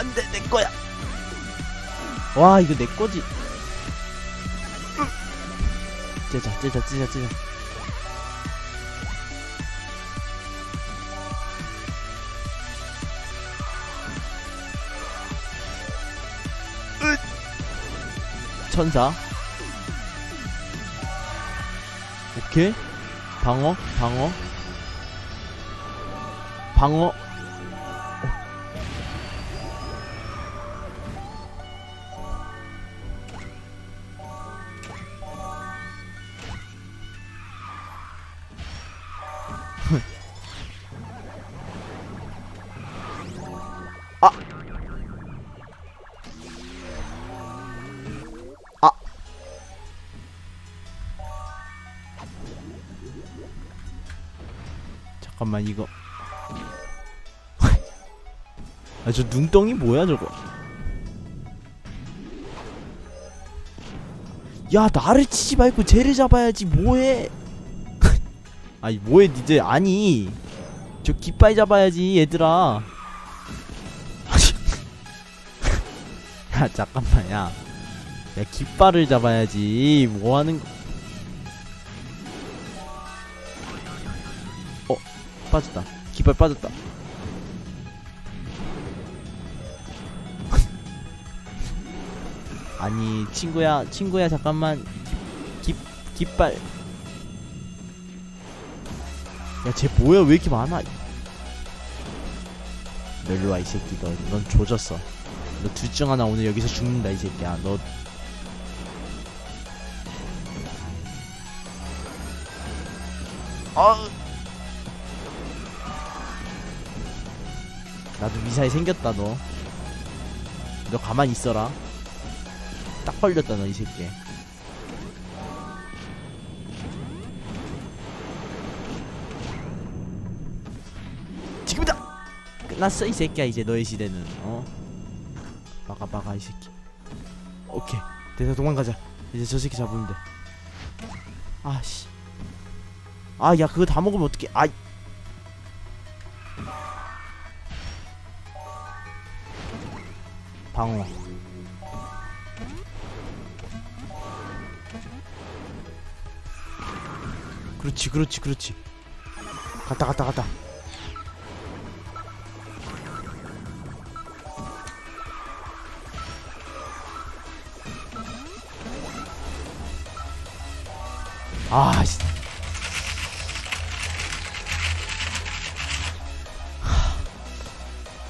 안돼 내 거야. 와 이거 내 거지. 째자 째자 째자 째자 천사. 오케이. 방어 방어. 방어 잠깐만 이거. 아 저 눈덩이 뭐야 저거? 야 나를 치지 말고 쟤를 잡아야지 뭐해? 아니 뭐해 니들 아니. 저 깃발 잡아야지 얘들아. 야 잠깐만 야. 야 깃발을 잡아야지. 뭐하는 거 빠졌다. 깃발 빠졌다. 아니 친구야 친구야 잠깐만. 깃 깃발. 야 쟤 뭐야? 왜 이렇게 많아? 너 일로와 이 새끼. 너, 넌 조졌어. 너 둘 중 하나 오늘 여기서 죽는다 이 새끼야. 너. 아. 나도 미사일 생겼다 너. 너 가만히 있어라. 딱 걸렸다 너 이 새끼. 지금이다. 끝났어 이 새끼야 이제 너의 시대는. 어. 막아 막아 이 새끼. 오케이. 됐다 도망가자. 이제 저 새끼 잡으면 돼. 아씨. 아, 야, 그거 다 먹으면 어떡해. 아. 방어. 그렇지, 그렇지, 그렇지. 갔다, 갔다, 갔다. 아, 씨.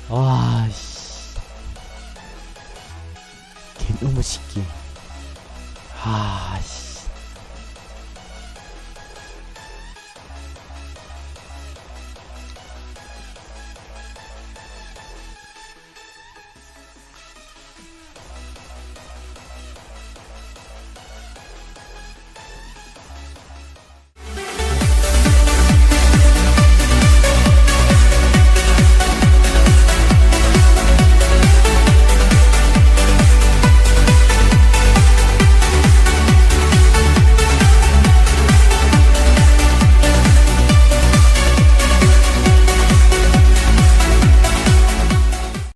와, 개놈의 새끼. 아, 씨.